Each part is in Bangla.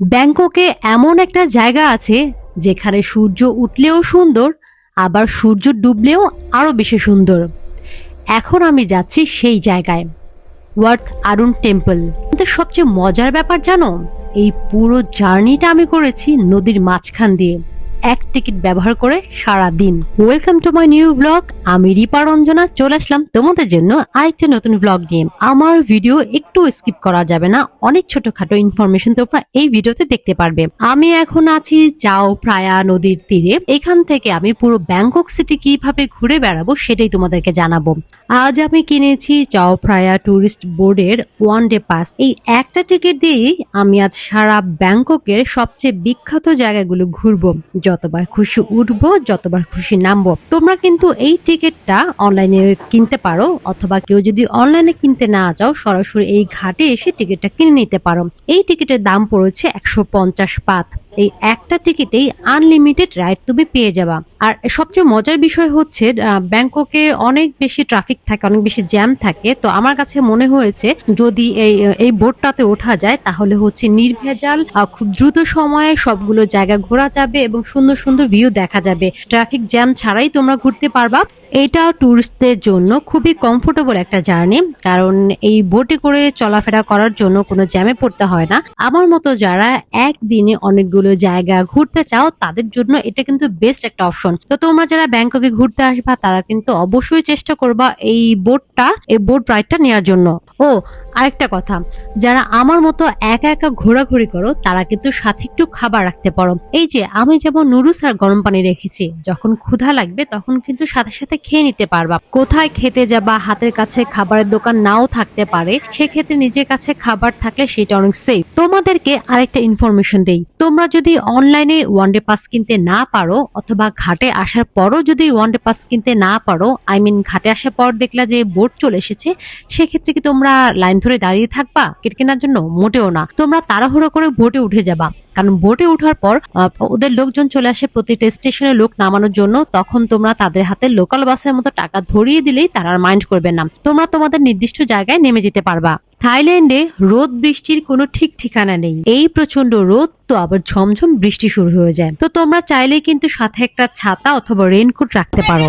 ব্যাংককে এমন একটা জায়গা আছে যেখানে সূর্য উঠলেও সুন্দর, আবার সূর্য ডুবলেও আরও বেশি সুন্দর। এখন আমি যাচ্ছি সেই জায়গায় ওয়ার্ক আরুন টেম্পল। কিন্তু সবচেয়ে মজার ব্যাপার জানো, এই পুরো জার্নিটা আমি করেছি নদীর মাঝখান দিয়ে। এক টিকিট ব্যবহার করে সারা দিন। Welcome to my new blog আমি রিপা রঞ্জনা, চলে আসলাম তোমাদের জন্য আরেকটা নতুন ব্লগ নিয়ে। আমার ভিডিও একটু স্কিপ করা যাবে না। অনেক ছোটখাটো ইনফরমেশন তোমরা এই ভিডিওতে দেখতে পারবে। আমি এখন আছি চাও প্রায়া নদীর তীরে। এখান থেকে আমি পুরো ব্যাংকক সিটি কীভাবে ঘুরে বেড়াবো সেটাই তোমাদেরকে জানাব। আজ আমি কিনেছি চাও প্রায়া ট্যুরিস্ট বোর্ডের ওয়ান ডে পাস এই একটা টিকিট দিয়েই আমি আজ সারা ব্যাংককের সবচেয়ে বিখ্যাত জায়গাগুলো ঘুরবো। যতবার খুশি উঠবো, যতবার খুশি নামবো। তোমরা কিন্তু এই টিকিটটা অনলাইনে কিনতে পারো, অথবা কেউ যদি অনলাইনে কিনতে না যাও, সরাসরি এই ঘাটে এসে টিকিটটা কিনে নিতে পারো। এই টিকিটের দাম পড়েছে একশো পঞ্চাশ পাত। এই একটা টিকিটেই আনলিমিটেড রাইড তুমি পেয়ে যাবা। আর সবচেয়ে মজার বিষয় হচ্ছে ব্যাংককে অনেক বেশি ট্রাফিক থাকে, অনেক বেশি জ্যাম থাকে। তো আমার কাছে মনে হয়েছে, যদি এই এই বোটটাতে ওঠা যায়, তাহলে হচ্ছে নির্ভেজাল খুব দ্রুত সময়ে সবগুলো জায়গা ঘোরা যাবে এবং সুন্দর সুন্দর ভিউ দেখা যাবে। ট্রাফিক জ্যাম ছাড়াই তোমরা ঘুরতে পারবা। এটা ট্যুরিস্টদের জন্য খুবই কমফোর্টেবল একটা জার্নি কারণ এই বোটে করে চলাফেরা করার জন্য কোনো জ্যামে পড়তে হয় না। আমার মতো যারা একদিনে অনেকগুলো জায়গা ঘুরতে চাও, তাদের জন্য এটা কিন্তু বেস্ট একটা অপশন তো তোমরা যারা ব্যাংককে ঘুরতে আসবা, তারা কিন্তু অবশ্যই চেষ্টা করবা এই বোটটা এই বোট রাইডটা নেওয়ার জন্য। ও আরেকটা কথা, যারা আমার মতো একা একা ঘোরাঘুরি করো, তারা কিন্তু সাথে একটু খাবার রাখতে পারো। এই যে, আমি যেমন নুডলস আর গরম পানি রেখেছি, যখন ক্ষুধা লাগবে তখন কিন্তু সাথে সাথে খেয়ে নিতে পারবা। কোথায় খেতে যাবা, হাতের কাছে খাবারের দোকান নাও থাকতে পারে, সেক্ষেত্রে নিজের কাছে খাবার থাকলে সেটা অনেক সেফ তোমাদেরকে আরেকটা ইনফরমেশন দেই, তোমরা যদি অনলাইনে ওয়ানডে পাস কিনতে না পারো, অথবা ঘাটে আসার পরও যদি ওয়ানডে পাস কিনতে না পারো আই মিন ঘাটে আসার পর দেখলা যে বোর্ড চলে এসেছে, সেক্ষেত্রে কি তোমরা লাইন ধরে দাঁড়িয়ে থাকবা টিকিট কেনার জন্য মোটেও না তোমরা তাড়াহুড়ো করে ভোটে উঠে যাবা কারণ ভোটে ওঠার পর ওদের লোকজন চলে আসে প্রতিটা স্টেশনে লোক নামানোর জন্য তখন তোমরা তাদের হাতে লোকাল বাসের মতো টাকা ধরিয়ে দিলেই তারা মাইন্ড করবে না তোমরা তোমাদের নির্দিষ্ট জায়গায় নেমে যেতে পারবা থাইল্যান্ডে রোদ বৃষ্টির কোনো ঠিক ঠিকানা নেই এই প্রচণ্ড রোদ তো আবার ঝমঝম বৃষ্টি শুরু হয়ে যায় তো তোমরা চাইলেই কিন্তু সাথে একটা ছাতা অথবা রেইনকোট রাখতে পারো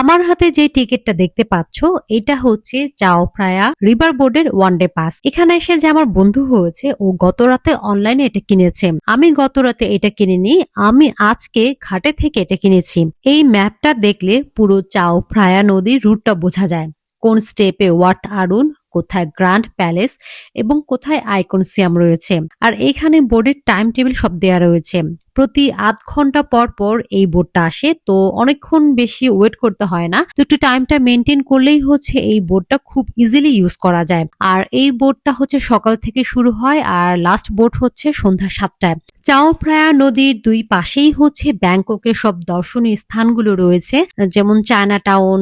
আমার হাতে যে টিকিটটা দেখতে পাচ্ছ, এটা হচ্ছে চাও প্রায়া রিভার বোর্ডের ওয়ান ডে পাস। এখানে এসে যে আমার বন্ধু হয়েছে, ও গত রাতে অনলাইনে এটা কিনেছে। আমি গত রাতে এটা কিনিনি, আমি আজকে ঘাটে থেকে এটা কিনেছি। এই ম্যাপটা দেখলে পুরো চাও প্রায়া নদীর রুটটা বোঝা যায়। কোন স্টেপে ওয়াট আরুন, কোথায় গ্র্যান্ড প্যালেস এবং কোথায় আইকন সিয়াম রয়েছে। আর এখানে বোর্ডের টাইম টেবিল সব দেওয়া রয়েছে। প্রতি আধ ঘণ্টা পর পর এই বোর্ডটা আসে। তো অনেকক্ষণ বেশি ওয়েট করতে হয় না। তো একটু টাইমটা মেনটেন করলেই হচ্ছে এই বোর্ডটা খুব ইজিলি ইউজ করা যায়। আর এই বোর্ডটা হচ্ছে সকাল থেকে শুরু হয় আর লাস্ট বোর্ড হচ্ছে সন্ধ্যা সাতটায়। চাও প্রায়া নদীর দুই পাশেই হচ্ছে ব্যাংককের সব দর্শনীয় স্থানগুলো রয়েছে। যেমন চায়না টাউন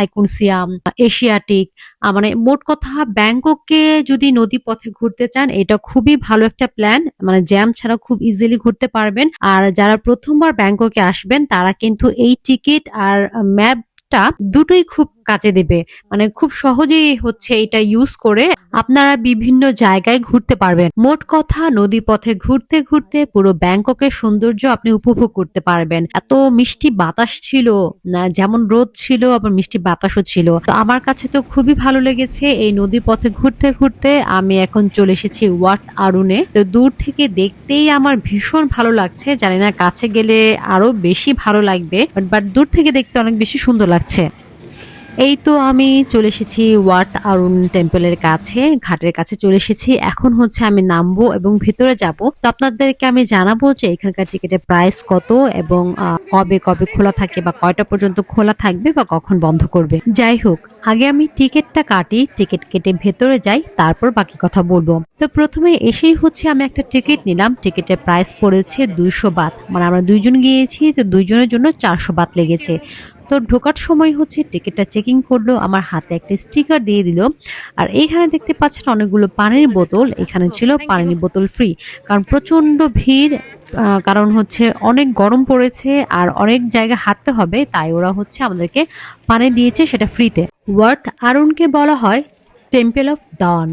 আইকনসিয়াম এশিয়াটিক মানে মোট কথা ব্যাংককে যদি নদী পথে ঘুরতে চান, এটা খুবই ভালো একটা প্ল্যান মানে জ্যাম ছাড়া খুব ইজিলি ঘুরতে পারবেন। আর যারা প্রথমবার ব্যাংককে আসবেন তারা কিন্তু এই টিকিট আর ম্যাপটা দুটোই খুব কাজে দেবে। মানে খুব সহজেই হচ্ছে এটা ইউজ করে আপনারা বিভিন্ন জায়গায় ঘুরতে পারবেন। মোট কথা, নদী পথে ঘুরতে ঘুরতে পুরো ব্যাংককের সৌন্দর্য আপনি উপভোগ করতে পারবেন। এত মিষ্টি বাতাস ছিল যেমন রোদ ছিল, আবার মিষ্টি বাতাসও ছিল। তো আমার কাছে তো খুবই ভালো লেগেছে এই নদী পথে ঘুরতে ঘুরতে। আমি এখন চলে এসেছি ওয়াট আরুনে। তো দূর থেকে দেখতেই আমার ভীষণ ভালো লাগছে। জানি না কাছে গেলে আরও বেশি ভালো লাগবে বাট দূর থেকে দেখতে অনেক বেশি সুন্দর লাগছে। এই তো আমি চলে এসেছি ওয়াট আরুন টেম্পলের কাছে, ঘাটের কাছে চলে এসেছি। এখন হচ্ছে আমি নামবো এবং ভেতরে যাব। তো আপনাদেরকে আমি জানাব যে এখানকার টিকিটের প্রাইস কত এবং কবে কবে খোলা থাকে বা কয়টা পর্যন্ত খোলা থাকবে বা কখন বন্ধ করবে। যাই হোক, আগে আমি টিকিটটা কাটি, টিকিট কেটে ভেতরে যাই, তারপর বাকি কথা বলব। তো প্রথমে এসেই হচ্ছে আমি একটা টিকিট নিলাম। টিকিটের প্রাইস পড়েছে দুইশো বাত। মানে আমরা দুইজন গিয়েছি, তো দুইজনের জন্য চারশো বাত লেগেছে। তো ঢোকার সময় হচ্ছে টিকিটটা চেকিং করল আমার হাতে একটা স্টিকার দিয়ে দিল। আর এইখানে দেখতে পাচ্ছেন অনেকগুলো পানির বোতল এখানে ছিল পানির বোতল ফ্রি কারণ প্রচণ্ড ভিড় কারণ হচ্ছে অনেক গরম পড়েছে আর অনেক জায়গা হাঁটতে হবে তাই ওরা হচ্ছে আমাদেরকে পানি দিয়েছে সেটা ফ্রিতে ওয়ার্থ আরুনকে বলা হয় টেম্পল অফ দান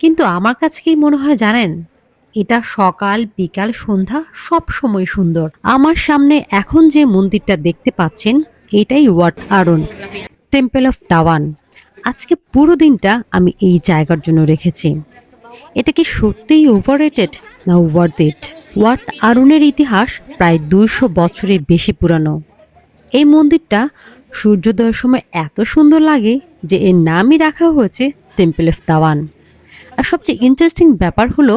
কিন্তু আমার কাছে কি মনে হয় জানেন? এটা সকাল বিকাল সন্ধ্যা সব সময় সুন্দর। আমার সামনে এখন যে মন্দিরটা দেখতে পাচ্ছেন এটাই ওয়াট আরন টেম্পল অফ দাওয়ান আজকে পুরো দিনটা আমি এই জায়গার জন্য রেখেছি। এটা কি সত্যিই ওভাররেটেড না ওয়ার্থ ইট ওয়াট আরুনের ইতিহাস প্রায় দুইশো বছরের বেশি পুরানো। এই মন্দিরটা সূর্যোদয়ের সময় এত সুন্দর লাগে যে এর নামই রাখা হয়েছে টেম্পল অফ দাওয়ান আর সবচেয়ে ইন্টারেস্টিং ব্যাপার হলো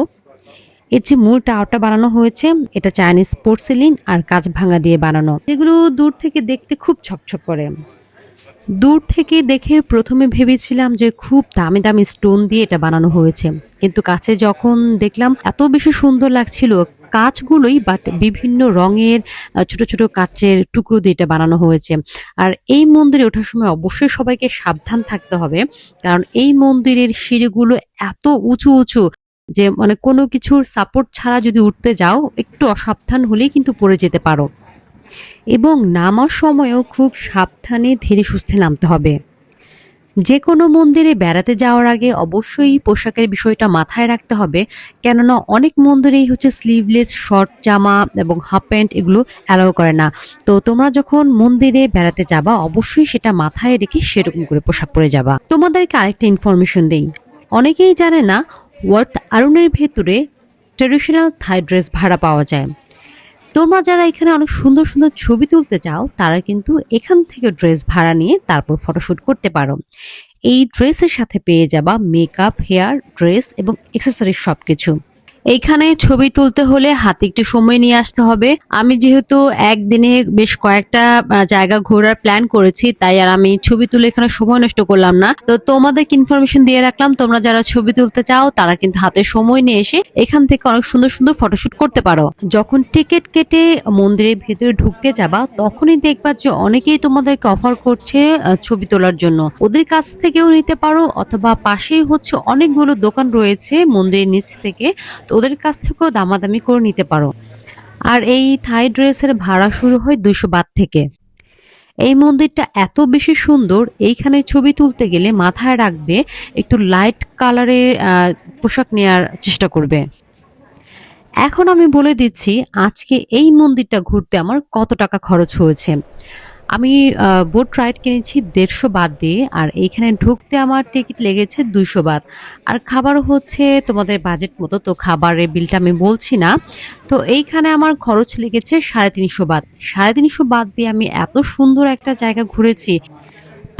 এর যে মূল টাওয়ারটা বানানো হয়েছে, এটা চাইনিজ পোর্সেলিন আর কাঁচ ভাঙা দিয়ে বানানো। এগুলো দূর থেকে দেখতে খুব ছকছক করে। দূর থেকে দেখে প্রথমে ভেবেছিলাম যে খুব দামি দামি স্টোন দিয়ে এটা বানানো হয়েছে। কিন্তু কাছে যখন দেখলাম, এত বেশি সুন্দর লাগছিল কাঁচগুলোই বাট বিভিন্ন রঙের ছোট ছোট কাচের টুকরো দিয়ে এটা বানানো হয়েছে। আর এই মন্দিরে ওঠার সময় অবশ্যই সবাইকে সাবধান থাকতে হবে, কারণ এই মন্দিরের সিঁড়িগুলো এত উঁচু উঁচু যে মানে কোনো কিছুর সাপোর্ট ছাড়া যদি উঠতে যাও, একটু অসাবধান হলেই কিন্তু পড়ে যেতে পারো। এবং নামার সময়ও খুব সাবধানে ধীরে সুস্থে নামতে হবে। যে কোনো মন্দিরে বেড়াতে যাওয়ার আগে অবশ্যই পোশাকের বিষয়টা মাথায় রাখতে হবে, কেননা অনেক মন্দিরেই হচ্ছে স্লিভলেস শর্ট জামা এবং হাফ প্যান্ট এগুলো অ্যালাউ করে না। তো তোমরা যখন মন্দিরে বেড়াতে যাবা, অবশ্যই সেটা মাথায় রেখে সেরকম করে পোশাক পরে যাবা। তোমাদেরকে আরেকটা ইনফরমেশন দেই। অনেকেই জানে না ওয়ার্থ আরুনের ভেতরে ট্রেডিশনাল থাই ড্রেস ভাড়া পাওয়া যায়। তোমরা যারা এখানে অনেক সুন্দর সুন্দর ছবি তুলতে চাও, তারা কিন্তু এখান থেকে ড্রেস ভাড়া নিয়ে তারপর ফটোশ্যুট করতে পারো। এই ড্রেসের সাথে পেয়ে যাবা মেকআপ, হেয়ার, ড্রেস এবং এক্সেসরিজ সবকিছু। এইখানে ছবি তুলতে হলে হাতে একটু সময় নিয়ে আসতে হবে। আমি যেহেতু একদিনে বেশ কয়েকটা জায়গা ঘোরার প্ল্যান করেছি, তাই আর আমি ছবি তুলে এখানে সময় নষ্ট করলাম না। তো তোমাদেরকে ইনফরমেশন দিয়ে রাখলাম, তোমরা যারা ছবি তুলতে চাও, তারা কিন্তু হাতে সময় নিয়ে এসে এখান থেকে অনেক সুন্দর সুন্দর ফটোশুট করতে পারো। যখন টিকিট কেটে মন্দিরের ভিতরে ঢুকতে যাবা, তখনই দেখবা যে অনেকেই তোমাদেরকে অফার করছে ছবি তোলার জন্য। ওদের কাছ থেকেও নিতে পারো, অথবা পাশেই হচ্ছে অনেকগুলো দোকান রয়েছে মন্দিরের নিচ থেকে। তো ওদের কাছ থেকেও দামাদামি করে নিতে পারো। আর এই থাই ড্রেসের ভাড়া শুরু হয় দুইশো বাদ থেকে। এই মন্দিরটা এত বেশি সুন্দর, এইখানে ছবি তুলতে গেলে মাথায় রাখবে একটু লাইট কালারের পোশাক নেওয়ার চেষ্টা করবে। এখন আমি বলে দিচ্ছি, আজকে এই মন্দিরটা ঘুরতে আমার কত টাকা খরচ হয়েছে। আমি বোট রাইড কিনেছি দেড়শো বাদ দিয়ে, আর এইখানে ঢুকতে আমার টিকিট লেগেছে দুইশো বাদ। আর খাবার হচ্ছে তোমাদের বাজেট মতো, তো খাবারের বিলটা আমি বলছি না। তো এইখানে আমার খরচ লেগেছে সাড়ে তিনশো বাদ। সাড়ে তিনশো বাদ দিয়ে আমি এত সুন্দর একটা জায়গা ঘুরেছি।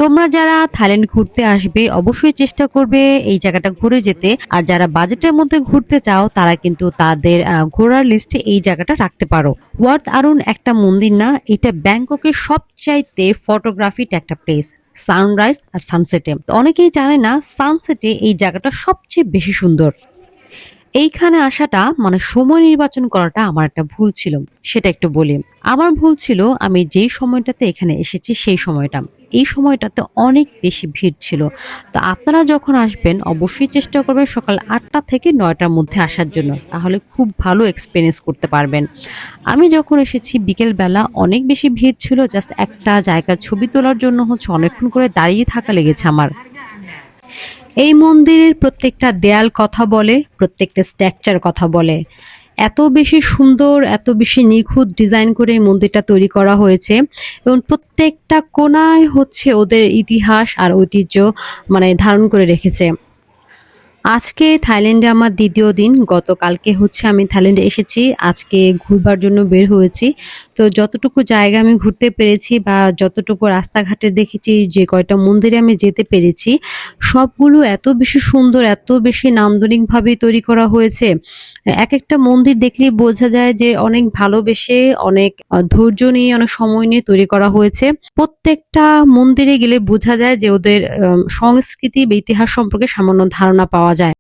তোমরা যারা থাইল্যান্ড ঘুরতে আসবে, অবশ্যই চেষ্টা করবে এই জায়গাটা ঘুরে যেতে। আর যারা বাজেটের মধ্যে ঘুরতে চাও, তারা কিন্তু তাদের ঘোরার লিস্টে এই জায়গাটা রাখতে পারো। ওয়ার্ড আরুন একটা মন্দির না, এটা ব্যাংককের সবচাইতে ফটোগ্রাফির একটা প্লেস সানরাইজ আর সানসেটে অনেকেই জানে না সানসেটে এই জায়গাটা সবচেয়ে বেশি সুন্দর। এইখানে আসাটা মানে সময় নির্বাচন করাটা আমার একটা ভুল ছিল, সেটা একটু বলি। আমার ভুল ছিল, আমি যেই সময়টাতে এখানে এসেছি সেই সময়টা। এই সময়টাতে অনেক বেশি ভিড় ছিল। তো আপনারা যখন আসবেন, অবশ্যই চেষ্টা করবেন সকাল আটটা থেকে নয়টার মধ্যে আসার জন্য। তাহলে খুব ভালো এক্সপিরিয়েন্স করতে পারবেন। আমি যখন এসেছি, বিকেলবেলা অনেক বেশি ভিড় ছিল জাস্ট একটা জায়গা ছবি তোলার জন্য হচ্ছে অনেকক্ষণ করে দাঁড়িয়ে থাকা লেগেছে আমার। এই মন্দিরের প্রত্যেকটা দেয়াল কথা বলে, প্রত্যেকটা স্ট্রাকচার কথা বলে। এত বেশি সুন্দর, এত বেশি নিখুঁত ডিজাইন করে এই মন্দিরটা তৈরি করা হয়েছে এবং প্রত্যেকটা কোনায় হচ্ছে ওদের ইতিহাস আর ঐতিহ্য মানে ধারণ করে রেখেছে। আজকে থাইল্যান্ডে আমার দ্বিতীয় দিন, গতকালকে হচ্ছে আমি থাইল্যান্ডে এসেছি, আজকে ঘুরবার জন্য বের হয়েছি। তো যতটুকু জায়গা আমি ঘুরতে পেরেছি বা যতটুকু রাস্তাঘাটে দেখেছি, যে কয়টা মন্দিরে আমি যেতে পেরেছি, সবগুলো এত বেশি সুন্দর, এত বেশি নান্দনিকভাবে তৈরি করা হয়েছে। এক একটা মন্দির দেখলেই বোঝা যায় যে অনেক ভালোবেসে, অনেক ধৈর্য নিয়ে, অনেক সময় নিয়ে তৈরি করা হয়েছে। প্রত্যেকটা মন্দিরে গেলে বোঝা যায় যে ওদের সংস্কৃতি বা ইতিহাস সম্পর্কে সামান্য ধারণা পাওয়া যায়।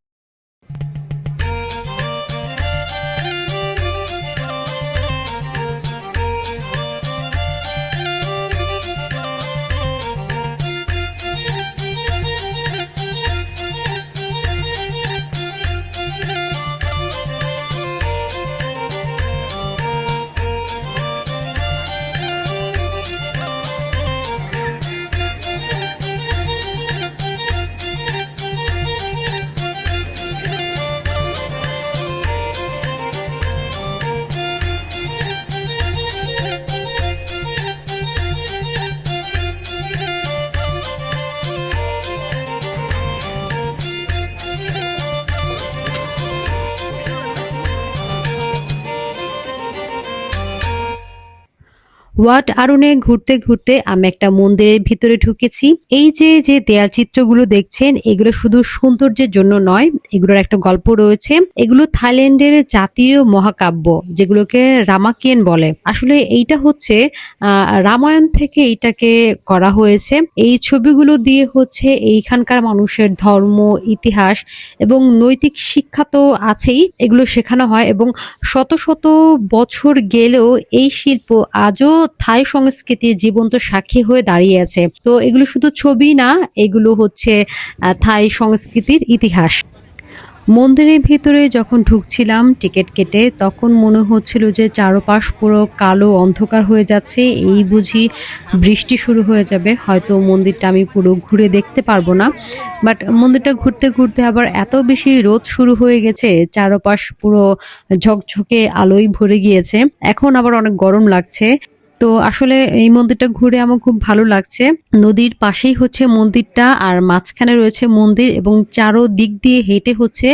ওয়াট আরুনে ঘুরতে ঘুরতে আমি একটা মন্দিরের ভিতরে ঢুকেছি। এই যে যে দেয়াল চিত্রগুলো দেখছেন, এগুলো শুধু সৌন্দর্যের জন্য নয়, এগুলোর একটা গল্প রয়েছে। এগুলো থাইল্যান্ডের জাতীয় মহাকাব্য, যেগুলোকে রামাকিয়েন বলে। আসলে এইটা হচ্ছে রামায়ণ থেকে এইটাকে করা হয়েছে। এই ছবিগুলো দিয়ে হচ্ছে এইখানকার মানুষের ধর্ম, ইতিহাস এবং নৈতিক শিক্ষা তো আছেই, এগুলো শেখানো হয় এবং শত শত বছর গেলেও এই শিল্প আজও থাই সংস্কৃতির জীবন্ত সাক্ষী হয়ে দাঁড়িয়ে আছে। তো এগুলো শুধু ছবি না, এগুলো হচ্ছে থাই সংস্কৃতির ইতিহাস। মন্দিরের ভিতরে যখন ঢুকছিলাম টিকিট কেটে, তখন মনে হচ্ছিল যে চারপাশ পুরো কালো অন্ধকার হয়ে যাচ্ছে। এই বুঝি বৃষ্টি শুরু হয়ে যাবে, হয়তো মন্দিরটা আমি পুরো ঘুরে দেখতে পারব না। বাট মন্দিরটা ঘুরতে ঘুরতে আবার এত বেশি রোদ শুরু হয়ে গেছে, চারপাশ পুরো ঝকঝকে আলোয় ভরে গিয়েছে। এখন আবার অনেক গরম লাগছে। তো আসলে এই মন্দিরটা ঘুরে আমার খুব ভালো লাগছে। নদীর পাশেই হচ্ছে মন্দিরটা আর মাঝখানে রয়েছে মন্দির এবং চারো দিক দিয়ে হেঁটে হচ্ছে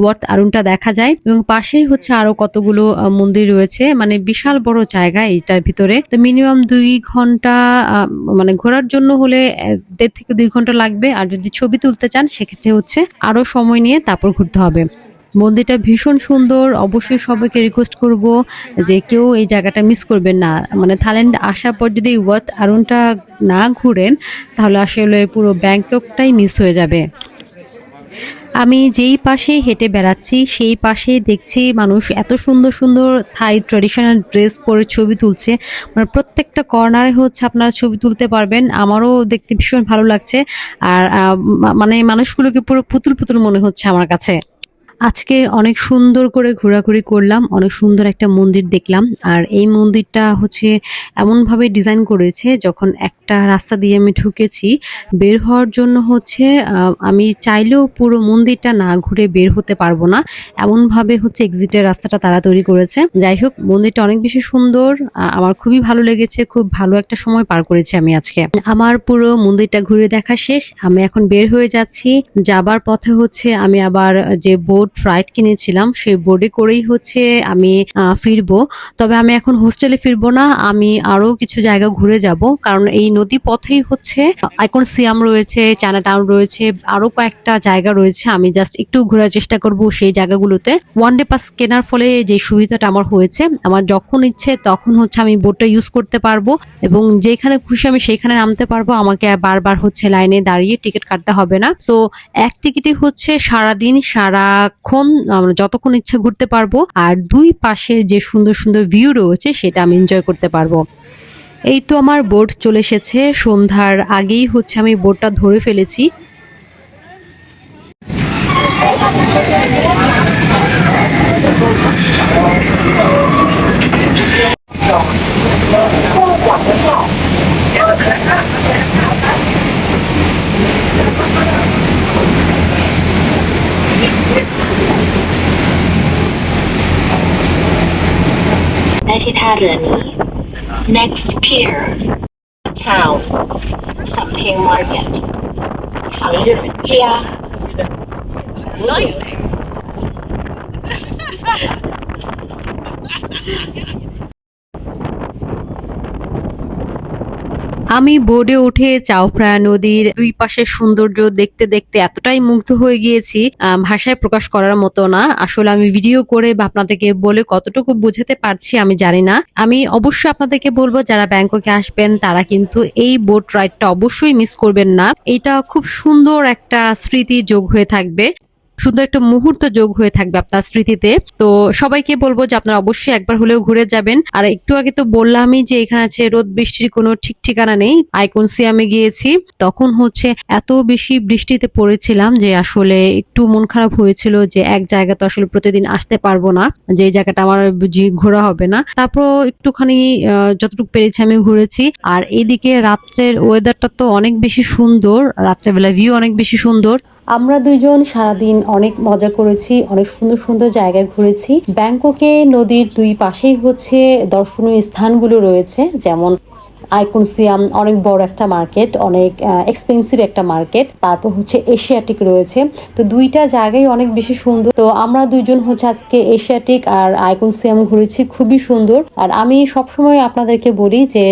ওয়ার্থ আরুনটা দেখা যায় এবং পাশেই হচ্ছে আরও কতগুলো মন্দির রয়েছে। মানে বিশাল বড় জায়গা এটার ভিতরে। তো মিনিমাম দুই ঘণ্টা মানে ঘোরার জন্য হলে দেড় থেকে দুই ঘণ্টা লাগবে। আর যদি ছবি তুলতে চান, সেক্ষেত্রে হচ্ছে আরও সময় নিয়ে তারপর ঘুরতে হবে। মন্দিরটা ভীষণ সুন্দর। অবশ্যই সবাইকে রিকোয়েস্ট করব যে কেউ এই জায়গাটা মিস করবেন না। মানে থাইল্যান্ড আসার পর যদি ওয়াত আরুনটা না ঘুরেন, তাহলে আসলে পুরো ব্যাংককটাই মিস হয়ে যাবে। আমি যেই পাশে হেঁটে বেড়াচ্ছি, সেই পাশে দেখছি মানুষ এত সুন্দর সুন্দর থাই ট্রেডিশনাল ড্রেস পরে ছবি তুলছে। মানে প্রত্যেকটা কর্নারে হচ্ছে আপনারা ছবি তুলতে পারবেন। আমারও দেখতে ভীষণ ভালো লাগছে। আর মানে মানুষগুলোকে পুরো পুতুল পুতুল মনে হচ্ছে আমার কাছে। আজকে অনেক সুন্দর করে ঘোরাঘুরি করলাম, অনেক সুন্দর একটা মন্দির দেখলাম। আর এই মন্দিরটা হচ্ছে এমনভাবে ডিজাইন করেছে, যখন একটা রাস্তা দিয়ে আমি ঢুকেছি, বের হওয়ার জন্য হচ্ছে আমি চাইলেও পুরো মন্দিরটা না ঘুরে বের হতে পারব না। এমনভাবে হচ্ছে এক্সিটের রাস্তাটা তারা তৈরি করেছে। যাই হোক, মন্দিরটা অনেক বেশি সুন্দর আমার খুবই ভালো লেগেছে, খুব ভালো একটা সময় পার করেছি আমি আজকে। আমার পুরো মন্দিরটা ঘুরে দেখা শেষ, আমি এখন বের হয়ে যাচ্ছি। যাবার পথে হচ্ছে আমি আবার যে বোট ফ্লাইট কিনেছিলাম, সেই বোর্ডে করেই হচ্ছে আমি ফিরবো। তবে আমি এখন হোস্টেলে ফিরবো না, আমি আরও কিছু জায়গা ঘুরে যাব। কারণ এই নদী পথেই হচ্ছে আইকন সিয়াম রয়েছে চায়না টাউন রয়েছে, আরও কয়েকটা জায়গা রয়েছে, আমি জাস্ট একটু ঘোরার চেষ্টা করব সেই জায়গাগুলোতে। ওয়ান ডে পাস কেনার ফলে যে সুবিধাটা আমার হয়েছে, আমার যখন ইচ্ছে তখন হচ্ছে আমি বোটটা ইউজ করতে পারব এবং যেখানে খুশি আমি সেখানে নামতে পারব। আমাকে বারবার হচ্ছে লাইনে দাঁড়িয়ে টিকিট কাটতে হবে না। সো এক টিকিটে হচ্ছে সারাদিন সারাক্ষণ আমরা যতক্ষণ ইচ্ছা ঘুরতে পারব, আর দুই পাশে যে সুন্দর সুন্দর ভিউ রয়েছে, সেটা আমি এনজয় করতে পারব। এই তো আমার বোট চলে এসেছে। সন্ধ্যার আগেই হচ্ছে আমি বোটটা ধরে ফেলেছি। Metitadani. Next pier. Town. Something market. Kalirjia. Life. আমি বোর্ডে উঠে চাওপ্রায়া নদীর দুই পাশের সৌন্দর্য দেখতে দেখতে এতটাই মুগ্ধ হয়ে গিয়েছি ভাষায় প্রকাশ করার মতো না। আসলে আমি ভিডিও করে বা আপনাদেরকে বলে কতটুকু বোঝাতে পারছি আমি জানি না। আমি অবশ্যই আপনাদেরকে বলব, যারা ব্যাংককে আসবেন, তারা কিন্তু এই বোট রাইডটা অবশ্যই মিস করবেন না। এটা খুব সুন্দর একটা স্মৃতি যোগ হয়ে থাকবে। সুন্দর একটা মুহূর্ত যোগ হয়ে থাকবে আপনার স্মৃতিতে। তো সবাইকে বলব যে আপনারা অবশ্যই একবার হলেও ঘুরে যাবেন। আর একটু আগে তো বললামই যে এখানে আছে রোদ বৃষ্টির কোনো ঠিক ঠিকানা নেই। আইকন সিয়ামে গিয়েছি। তখন হচ্ছে এত বেশি বৃষ্টিতে পড়েছিলাম যে আসলে একটু মন খারাপ হয়েছিল যে এক জায়গা তো আসলে প্রতিদিন আসতে পারব না, যে এই জায়গাটা আমার বুঝি ঘোরা হবে না। তারপর একটুখানি যতটুকু পেরেছি আমি ঘুরেছি। আর এইদিকে রাত্রের ওয়েদারটা তো অনেক বেশি সুন্দর রাত্রেবেলা ভিউ অনেক বেশি সুন্দর। আমরা দুইজন সারাদিন অনেক মজা করেছি, অনেক সুন্দর সুন্দর জায়গায় ঘুরেছি। ব্যাংককে নদীর দুই পাশেই হচ্ছে দর্শনীয় স্থানগুলো রয়েছে, যেমন আইকনসিয়াম অনেক বড় একটা মার্কেট, অনেক এক্সপেন্সিভ একটা মার্কেট। তারপর হচ্ছে এশিয়াটিক রয়েছে। তো দুইটা জায়গায় অনেক বেশি সুন্দর। তো আমরা দুইজন হচ্ছে আজকে এশিয়াটিক আর আইকনসিয়াম ঘুরেছি, খুবই সুন্দর। আর আমি সবসময় আপনাদেরকে বলি যে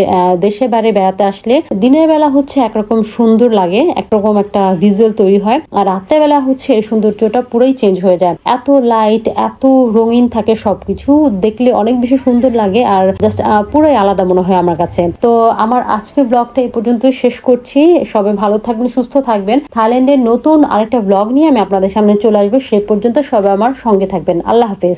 দেশে বাইরে বেড়াতে আসলে দিনের বেলা হচ্ছে একরকম সুন্দর লাগে, একরকম একটা ভিজুয়াল তৈরি হয়। আর রাত্রের বেলা হচ্ছে এই সৌন্দর্যটা পুরোই চেঞ্জ হয়ে যায়। এত লাইট এত রঙিন থাকে সবকিছু। দেখলে অনেক বেশি সুন্দর লাগে আর জাস্ট পুরোই আলাদা মনে হয় আমার কাছে। তো আমার আজকের ব্লগটা এই পর্যন্ত শেষ করছি। সবাই ভালো থাকবেন, সুস্থ থাকবেন। থাইল্যান্ডের নতুন আরেকটা ব্লগ নিয়ে আমি আপনাদের সামনে চলে আসব। সে পর্যন্ত সবাই আমার সঙ্গে থাকবেন। আল্লাহ হাফেজ।